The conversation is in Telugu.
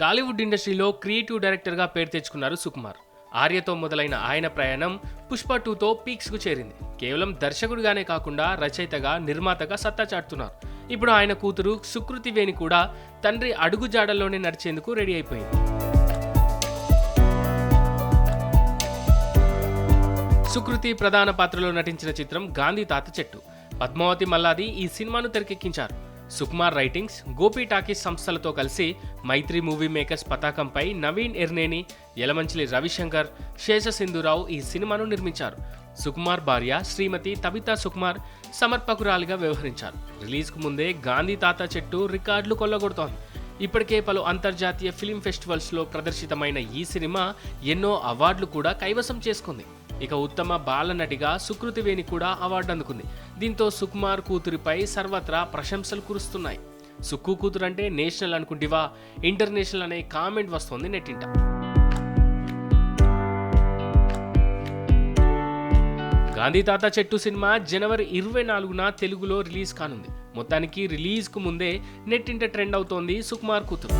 టాలీవుడ్ ఇండస్ట్రీలో క్రియేటివ్ డైరెక్టర్గా పేరు తెచ్చుకున్నారు సుకుమార్. ఆర్యతో మొదలైన ఆయన ప్రయాణం పుష్ప టూతో పీక్స్కు చేరింది. కేవలం దర్శకుడిగానే కాకుండా రచయితగా నిర్మాతగా సత్తా చాటుతున్నారు. ఇప్పుడు ఆయన కూతురు సుకృతి వేణి కూడా తండ్రి అడుగుజాడల్లోనే నడిచేందుకు రెడీ అయిపోయింది. సుకృతి ప్రధాన పాత్రలో నటించిన చిత్రం గాంధీ తాత చెట్టు. పద్మావతి మల్లాది ఈ సినిమాను తెరకెక్కించారు. సుకుమార్ రైటింగ్స్ గోపి టాకీస్ సంస్థలతో కలిసి మైత్రి మూవీ మేకర్స్ పతాకంపై నవీన్ ఎర్నేని యలమంచిలి రవిశంకర్ శేషసింధురావు ఈ సినిమాను నిర్మించారు. సుకుమార్ భార్య శ్రీమతి తబితా సుకుమార్ సమర్పకురాలిగా వ్యవహరించారు. రిలీజ్కు ముందే గాంధీ తాత చెట్టు రికార్డులు కొల్లగొడుతోంది. ఇప్పటికే పలు అంతర్జాతీయ ఫిలిం ఫెస్టివల్స్లో ప్రదర్శితమైన ఈ సినిమా ఎన్నో అవార్డులు కూడా కైవసం చేసుకుంది. ఇక ఉత్తమ బాలనటిగా సుకృతివేణి కూడా అవార్డు అందుకుంది. దీంతో సుకుమార్ కూతురిపై సర్వత్రా ప్రశంసలు కురుస్తున్నాయి. సుక్కు కూతురు అంటే నేషనల్ అనుకుంటివా? ఇంటర్నేషనల్ అనే కామెంట్ వస్తోంది నెట్టింట. గాంధీ తాత చెట్టు సినిమా జనవరి ఇరవై నాలుగున తెలుగులో రిలీజ్ కానుంది. మొత్తానికి రిలీజ్కు ముందే నెట్టింట ట్రెండ్ అవుతోంది సుకుమార్ కూతురు.